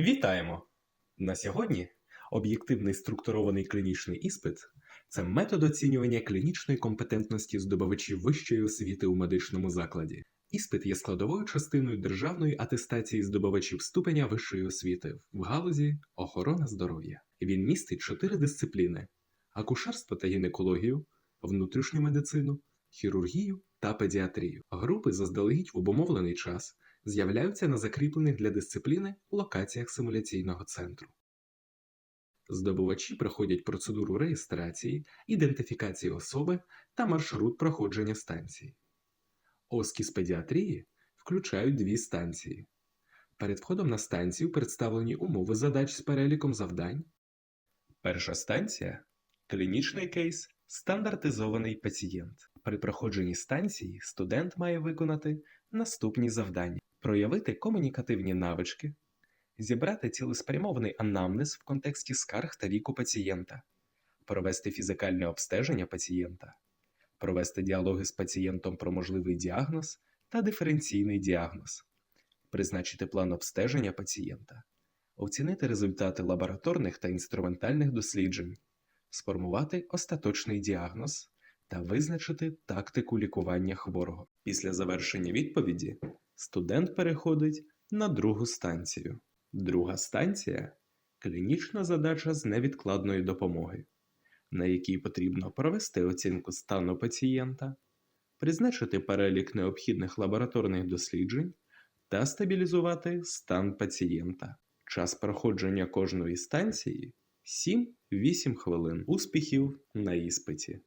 Вітаємо! На сьогодні об'єктивний структурований клінічний іспит це метод оцінювання клінічної компетентності здобувачів вищої освіти у медичному закладі. Іспит є складовою частиною державної атестації здобувачів ступеня вищої освіти в галузі охорона здоров'я. Він містить чотири дисципліни: акушерство та гінекологію, внутрішню медицину, хірургію та педіатрію. Групи заздалегідь в обумовлений час з'являються на закріплених для дисципліни локаціях симуляційного центру. Здобувачі проходять процедуру реєстрації, ідентифікації особи та маршрут проходження станції. Оски з педіатрії включають дві станції. Перед входом на станцію представлені умови задач з переліком завдань. Перша станція клінічний кейс стандартизований пацієнт. При проходженні станції студент має виконати наступні завдання: проявити комунікативні навички, зібрати цілеспрямований анамнез в контексті скарг та віку пацієнта, провести фізикальне обстеження пацієнта, провести діалоги з пацієнтом про можливий діагноз та диференційний діагноз, призначити план обстеження пацієнта, оцінити результати лабораторних та інструментальних досліджень, сформувати остаточний діагноз та визначити тактику лікування хворого. Після завершення відповіді студент переходить на другу станцію. Друга станція клінічна задача з невідкладної допомоги, на якій потрібно провести оцінку стану пацієнта, призначити перелік необхідних лабораторних досліджень та стабілізувати стан пацієнта. Час проходження кожної станції 7-8 хвилин. Успіхів на іспиті.